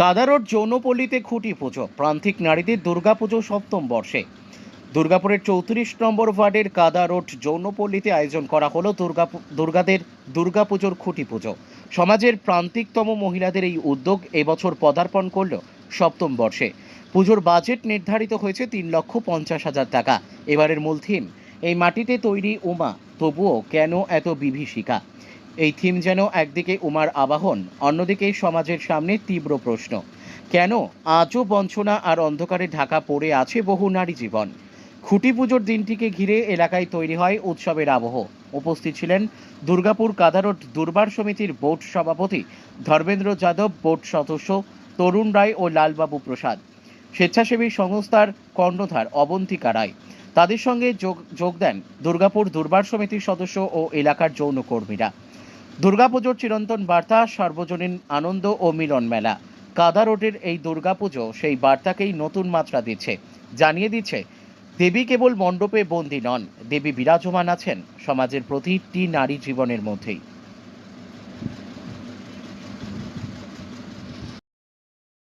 কাদারোড যৌনপল্লীতে খুঁটি পুজো, প্রান্তিক নারীদের দুর্গাপুজো সপ্তম বর্ষে। দুর্গাপুরের চৌত্রিশ নম্বর ওয়ার্ডের কাদা রোড যৌনপল্লীতে আয়োজন করা হলো দুর্গা দুর্গাদের দুর্গাপুজোর খুঁটি পুজো। সমাজের প্রান্তিকতম মহিলাদের এই উদ্যোগ এবছর পদার্পণ করল সপ্তম বর্ষে। পুজোর বাজেট নির্ধারিত হয়েছে তিন লক্ষ পঞ্চাশ হাজার টাকা। এবারের মূল থিম, এই মাটিতে তৈরি উমা, তবুও কেন এত বিভীষিকা? এই থিম যেন একদিকে উমার আবাহন, অন্যদিকে সমাজের সামনে তীব্র প্রশ্ন। কেন? আজও বঞ্চনা আর অন্ধকারে ঢাকা পড়ে আছে বহু নারী জীবন। খুঁটি পুজোর দিনটিকে ঘিরে এলাকায় তৈরি হয় উৎসবের আবহ। উপস্থিত ছিলেন দুর্গাপুর কাদারোড দুর্বার সমিতির বোর্ড সভাপতি ধর্মেন্দ্র যাদব, বোর্ড সদস্য তরুণ রায় ও লালবাবু প্রসাদ। স্বেচ্ছাসেবী সংস্থার কর্ণধার অবন্তিকা রায়। তাদের সঙ্গে যোগ যোগ দেন দুর্গাপুর দুর্বার সমিতির সদস্য ও এলাকার যৌনকর্মীরা। দুর্গাপুজোর চিরন্তন বার্তা, সার্বজনীন আনন্দ ও মিলন মেলা। কাদা রোডের এই দুর্গাপুজো সেই বার্তাকেই নতুন মাত্রা দিচ্ছে। জানিয়ে দিচ্ছে, দেবী কেবল মণ্ডপে বন্দী নন, দেবী বিরাজমান আছেন সমাজের প্রতিটি নারী জীবনের মধ্যেই।